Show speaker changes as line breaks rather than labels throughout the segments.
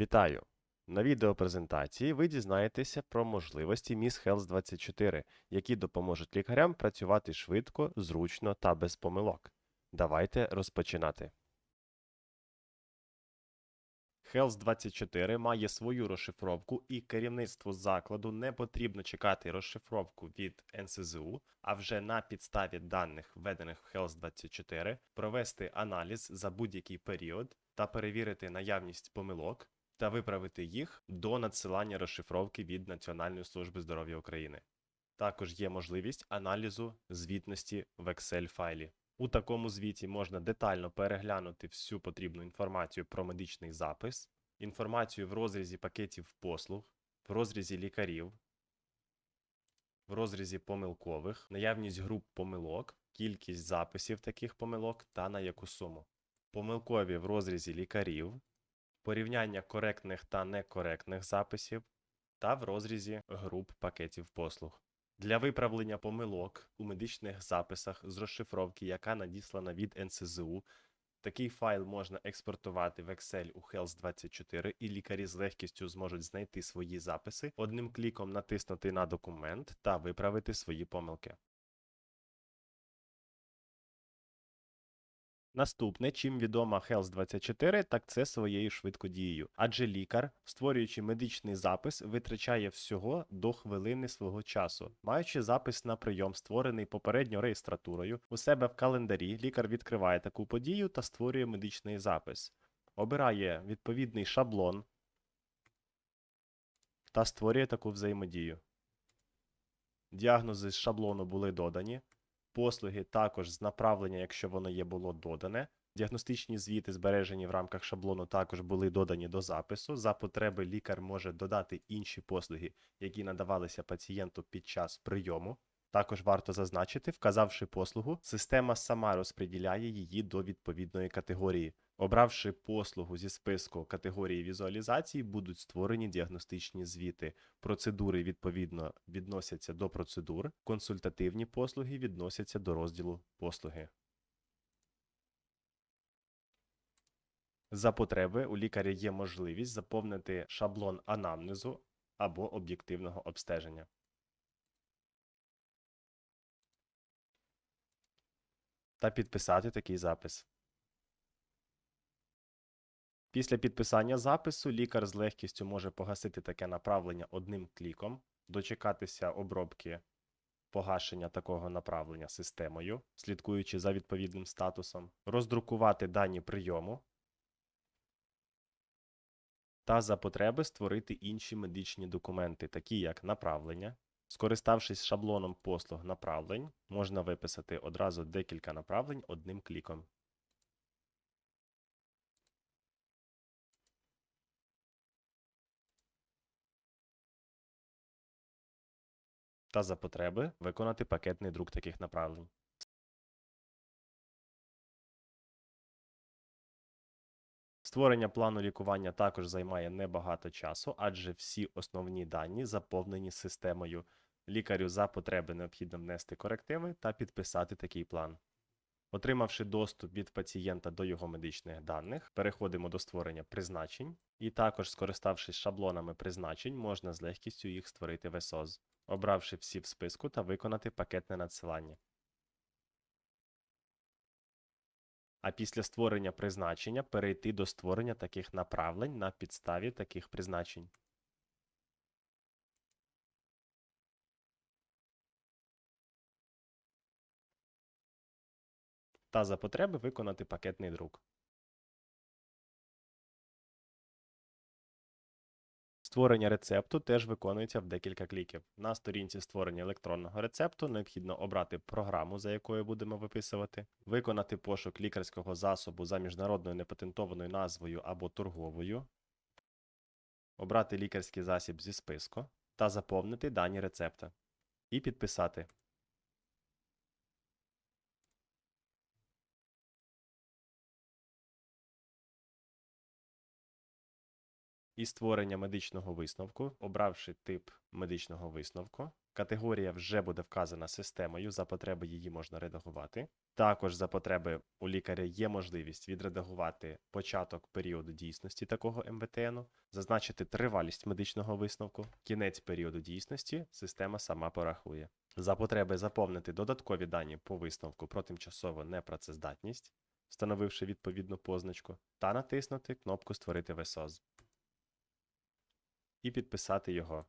Вітаю! На відеопрезентації ви дізнаєтеся про можливості Miss Health 24, які допоможуть лікарям працювати швидко, зручно та без помилок. Давайте розпочинати. Health 24 має свою розшифровку і керівництву закладу не потрібно чекати розшифровку від НСЗУ, а вже на підставі даних, введених в Health 24, провести аналіз за будь-який період та перевірити наявність помилок та виправити їх до надсилання розшифровки від Національної служби здоров'я України. Також є можливість аналізу звітності в Excel файлі. У такому звіті можна детально переглянути всю потрібну інформацію про медичний запис, інформацію в розрізі пакетів послуг, в розрізі лікарів, в розрізі помилкових, наявність груп помилок, кількість записів таких помилок та на яку суму. Помилкові в розрізі лікарів, порівняння коректних та некоректних записів та в розрізі груп пакетів послуг. Для виправлення помилок у медичних записах з розшифровки, яка надіслана від НСЗУ, такий файл можна експортувати в Excel у Health 24 і лікарі з легкістю зможуть знайти свої записи, одним кліком натиснути на документ та виправити свої помилки. Наступне, чим відома Health 24, так це своєю швидкодією. Адже лікар, створюючи медичний запис, витрачає всього до хвилини свого часу. Маючи запис на прийом, створений попередньо реєстратурою, у себе в календарі лікар відкриває таку подію та створює медичний запис. Обирає відповідний шаблон та створює таку взаємодію. Діагнози з шаблону були додані. Послуги також з направлення, якщо воно є, було додане. Діагностичні звіти, збережені в рамках шаблону, також були додані до запису. За потреби лікар може додати інші послуги, які надавалися пацієнту під час прийому. Також варто зазначити, вказавши послугу, система сама розподіляє її до відповідної категорії. Обравши послугу зі списку категорії візуалізації, будуть створені діагностичні звіти. Процедури відповідно відносяться до процедур, консультативні послуги відносяться до розділу послуги. За потреби у лікаря є можливість заповнити шаблон анамнезу або об'єктивного обстеження. Та підписати такий запис. Після підписання запису лікар з легкістю може погасити таке направлення одним кліком, дочекатися обробки погашення такого направлення системою, слідкуючи за відповідним статусом, роздрукувати дані прийому та за потреби створити інші медичні документи, такі як направлення. Скориставшись шаблоном послуг направлень, можна виписати одразу декілька направлень одним кліком. Та за потреби виконати пакетний друк таких направлень. Створення плану лікування також займає небагато часу, адже всі основні дані заповнені системою. Лікарю за потреби необхідно внести корективи та підписати такий план. Отримавши доступ від пацієнта до його медичних даних, переходимо до створення призначень, і також, скориставшись шаблонами призначень, можна з легкістю їх створити в ЕСОЗ обравши всі в списку та виконати пакетне надсилання. А після створення призначення перейти до створення таких направлень на підставі таких призначень. Та за потреби виконати пакетний друк. Створення рецепту теж виконується в декілька кліків. На сторінці створення електронного рецепту необхідно обрати програму, за якою будемо виписувати, виконати пошук лікарського засобу за міжнародною непатентованою назвою або торговою, обрати лікарський засіб зі списку та заповнити дані рецепта. І підписати. І створення медичного висновку, обравши тип медичного висновку, Категорія вже буде вказана системою, за потреби її можна редагувати. Також за потреби у лікаря є можливість відредагувати початок періоду дійсності такого МВТН, зазначити тривалість медичного висновку, кінець періоду дійсності система сама порахує. За потреби заповнити додаткові дані по висновку про тимчасову непрацездатність, встановивши відповідну позначку, та натиснути кнопку Створити ВСОЗ і підписати його.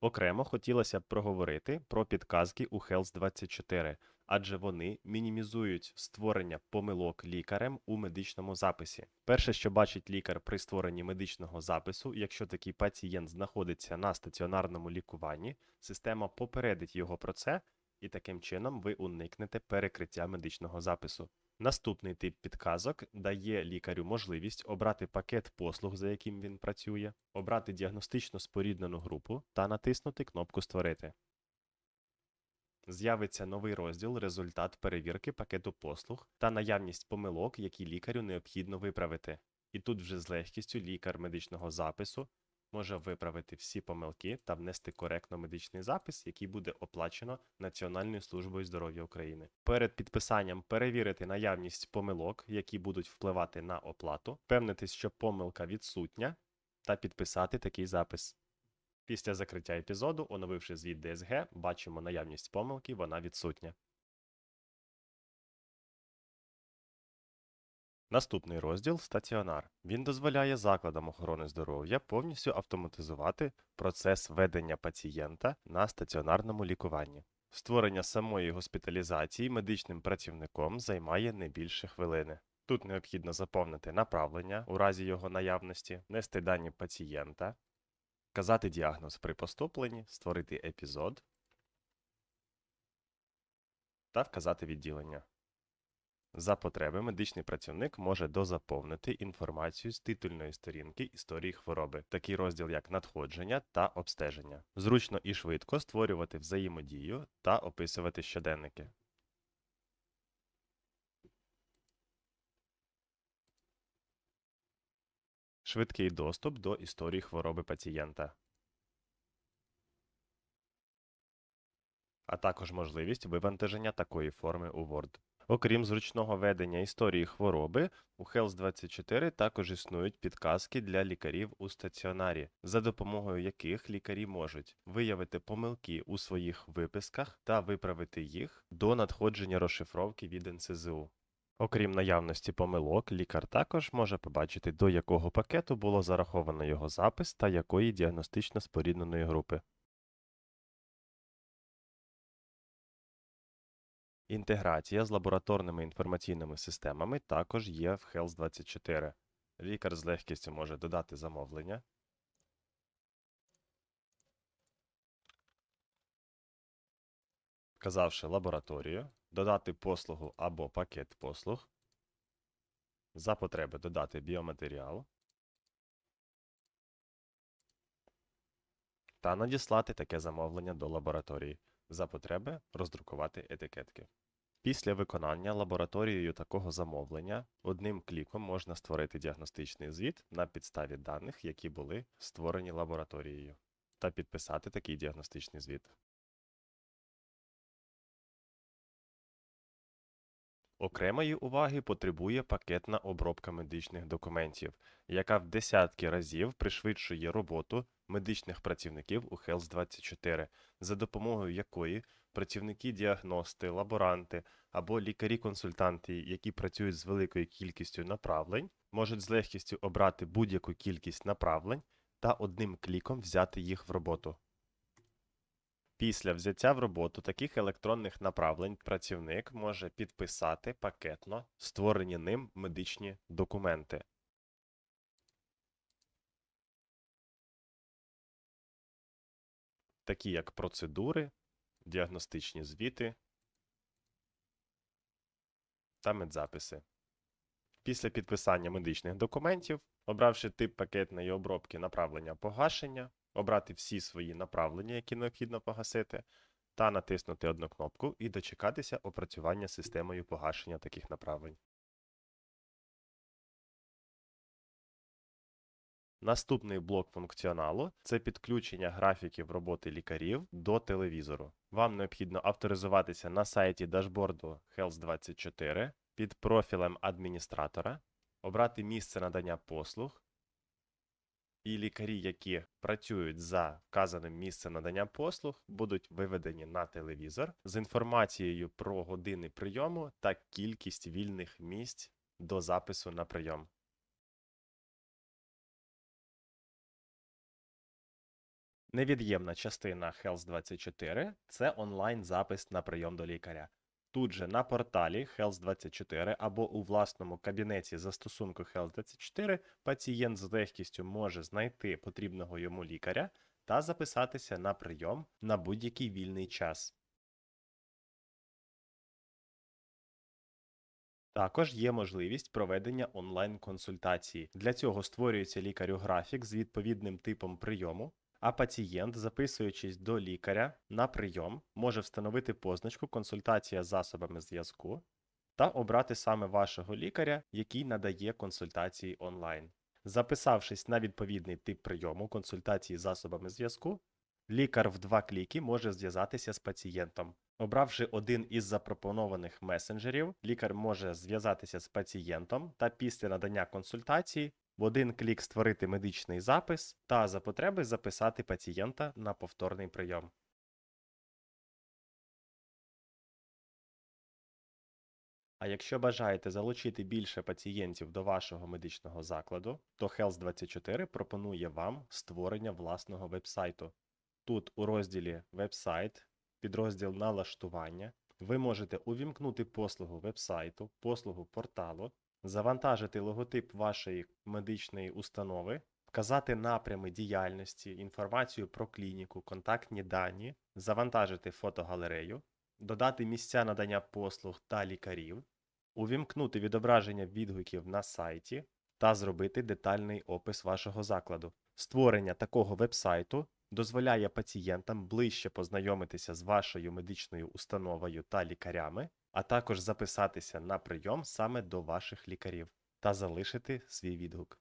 Окремо хотілося б проговорити про підказки у Health 24, адже вони мінімізують створення помилок лікарем у медичному записі. Перше, що бачить лікар при створенні медичного запису, якщо такий пацієнт знаходиться на стаціонарному лікуванні, система попередить його про це, і таким чином ви уникнете перекриття медичного запису. Наступний тип підказок дає лікарю можливість обрати пакет послуг, за яким він працює, обрати діагностично споріднену групу та натиснути кнопку Створити. З'явиться новий розділ Результат перевірки пакету послуг та наявність помилок, які лікарю необхідно виправити. І тут вже з легкістю лікар медичного запису може виправити всі помилки та внести коректно медичний запис, який буде оплачено Національною службою здоров'я України. Перед підписанням перевірити наявність помилок, які будуть впливати на оплату, впевнитись, що помилка відсутня, та підписати такий запис. Після закриття епізоду, оновивши звіт ДСГ, бачимо наявність помилки, вона відсутня. Наступний розділ стаціонар. Він дозволяє закладам охорони здоров'я повністю автоматизувати процес ведення пацієнта на стаціонарному лікуванні. Створення самої госпіталізації медичним працівником займає не більше хвилини. Тут необхідно заповнити направлення у разі його наявності, внести дані пацієнта, вказати діагноз при поступленні, створити епізод та вказати відділення. За потреби медичний працівник може дозаповнити інформацію з титульної сторінки історії хвороби, такий розділ як надходження та обстеження. Зручно і швидко створювати взаємодію та описувати щоденники. Швидкий доступ до історії хвороби пацієнта. А також можливість вивантаження такої форми у Word. Окрім зручного ведення історії хвороби, у Health 24 також існують підказки для лікарів у стаціонарі, за допомогою яких лікарі можуть виявити помилки у своїх виписках та виправити їх до надходження розшифровки від НСЗУ. Окрім наявності помилок, лікар також може побачити, до якого пакету було зараховано його запис та якої діагностично спорідненої групи. Інтеграція з лабораторними інформаційними системами також є в Health 24. Лікар з легкістю може додати замовлення, вказавши лабораторію, додати послугу або пакет послуг, за потреби додати біоматеріал. Та надіслати таке замовлення до лабораторії, за потреби роздрукувати етикетки. Після виконання лабораторією такого замовлення одним кліком можна створити діагностичний звіт на підставі даних, які були створені лабораторією, та підписати такий діагностичний звіт. Окремої уваги потребує пакетна обробка медичних документів, яка в десятки разів пришвидшує роботу медичних працівників у Health 24, за допомогою якої працівники-діагности, лаборанти або лікарі-консультанти, які працюють з великою кількістю направлень, можуть з легкістю обрати будь-яку кількість направлень та одним кліком взяти їх в роботу. Після взяття в роботу таких електронних направлень працівник може підписати пакетно створені ним медичні документи. Такі як процедури, діагностичні звіти та медзаписи. Після підписання медичних документів, обравши тип пакетної обробки направлення погашення, обрати всі свої направлення, які необхідно погасити, та натиснути одну кнопку і дочекатися опрацювання системою погашення таких направлень. Наступний блок функціоналу це підключення графіків роботи лікарів до телевізору. Вам необхідно авторизуватися на сайті дашборду Health24 під профілем адміністратора, обрати місце надання послуг, і лікарі, які працюють за вказаним місцем надання послуг, будуть виведені на телевізор з інформацією про години прийому та кількість вільних місць до запису на прийом. Невід'ємна частина Health24 – це онлайн-запис на прийом до лікаря. Тут же на порталі Health24 або у власному кабінеті застосунку Health24 пацієнт з легкістю може знайти потрібного йому лікаря та записатися на прийом на будь-який вільний час. Також є можливість проведення онлайн-консультації. Для цього створюється лікарю графік з відповідним типом прийому, а пацієнт, записуючись до лікаря на прийом, може встановити позначку консультація з засобами зв'язку та обрати саме вашого лікаря, який надає консультації онлайн. Записавшись на відповідний тип прийому консультації з засобами зв'язку, лікар в два кліки може зв'язатися з пацієнтом. Обравши один із запропонованих месенджерів, лікар може зв'язатися з пацієнтом та після надання консультації в один клік створити медичний запис та за потреби записати пацієнта на повторний прийом. А якщо бажаєте залучити більше пацієнтів до вашого медичного закладу, то Health24 пропонує вам створення власного вебсайту. Тут у розділі Вебсайт, підрозділ Налаштування, ви можете увімкнути послугу вебсайту, послугу порталу, завантажити логотип вашої медичної установи, вказати напрями діяльності, інформацію про клініку, контактні дані, завантажити фотогалерею, додати місця надання послуг та лікарів, увімкнути відображення відгуків на сайті та зробити детальний опис вашого закладу. Створення такого вебсайту дозволяє пацієнтам ближче познайомитися з вашою медичною установою та лікарями, а також записатися на прийом саме до ваших лікарів та залишити свій відгук.